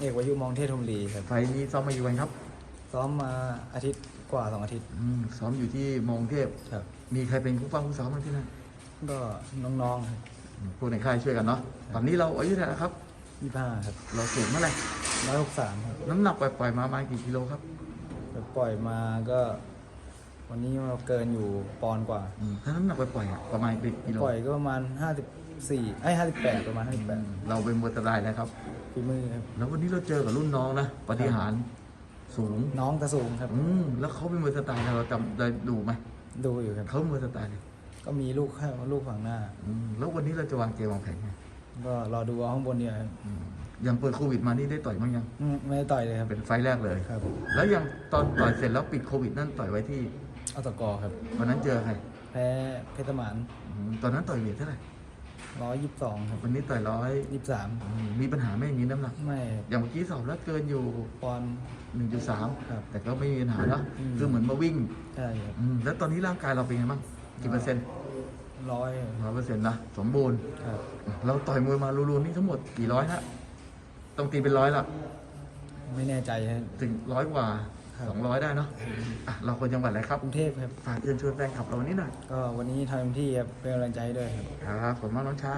เอกวายุมองเทศธมรีครับไฟล์นี้ซ้อมมาอยู่วันครับ ซ้อมมาอาทิตย์กว่าสองอาทิตย์ อืมซ้อมอยู่ที่มองเทพ ครับ มีใครเป็นผู้ฟังผู้ซ้อมบ้างที่นั่นก็น้องๆครับอืมพวกในค่ายช่วยกันเนาะ ตอนนี้เราอายุเท่าไหร่แล้วครับ ยี่ห้าครับเราสูงเมื่อไหร่ร้อยหกสามครับน้ำหนักปล่อยๆมาประมาณกี่กิโลครับปล่อยมาก็ วันนี้มาเกินอยู่ปอนด์กว่า อืมถ้าน้ำหนักปล่อยๆอะประมาณกี่กิโลปล่อยก็ประมาณห้าสิบสี่ไอ้ห้าสิบแปดประมาณห้าสิบแปดเราเป็นมวยตะไดนะครับ ฝีมือครับ แล้ววันนี้เราเจอกับรุ่นน้องนะปฏิหารย์สูงน้องตะสูงครับอืมแล้วเขาเป็นมวยสไตล์เราจำได้ดูไหมดูอยู่ครับเขาเป็นมวยสไตล์เลยก็มีลูกข้างลูกฝั่งหน้าอืมแล้ววันนี้เราจะวางเกมวางแผนไงก็รอดูเอาข้างบนเนี่ยครับอืมยังเปิดโควิดมานี่ได้ต่อยมั้างยัง อืมไม่ได้ต่อยเลยครับเป็นไฟล์แรกเลย ครับแล้วยังตอนต่อยเสร็จแล้วปิดโควิดนั่นต่อยไว้ที่ เอาตะกอครับวันนั้นเจอใครแพ้เพชรหมานอืมตอนนั้นต่อยเวทเท่าไหร่ ร้อยยี่สิบสองครับวันนี้ต่อยร้อยยี่สิบสามอืมมีปัญหาไหม่มีน้ำหนัก ไม่อย่างเมื่อกี้สอบแล้วเกินอยู่ ปอนด์1.3ครับแต่ก็ไม่มีปัญหาเนาะอืม คือเหมือนมาวิ่งใช่ครับอืมแล้วตอนนี้ร่างกายเราเป็นไงบ้างกี่เปอร์เซ็นต์ร้อยร้อยเปอร์เซ็นต์นะสมบูรณ์ ครับเราต่อยมวยมารูๆนี่ทั้งหมดกี่ร้อยละต้องตีเป็นร้อยละไม่แน่ใจครับ ถึงร้อยกว่าครับ สองร้อยได้เนาะอะเราคนจังหวัดอะไรครับกรุงเทพครับ ฝากเชิญชวนแฟนคลับเราวันนี้หน่อยก็วันนี้ทำเต็มที่ครับเป็นกำลังใจให้ด้วยครับ ครับผมมาน้องชาย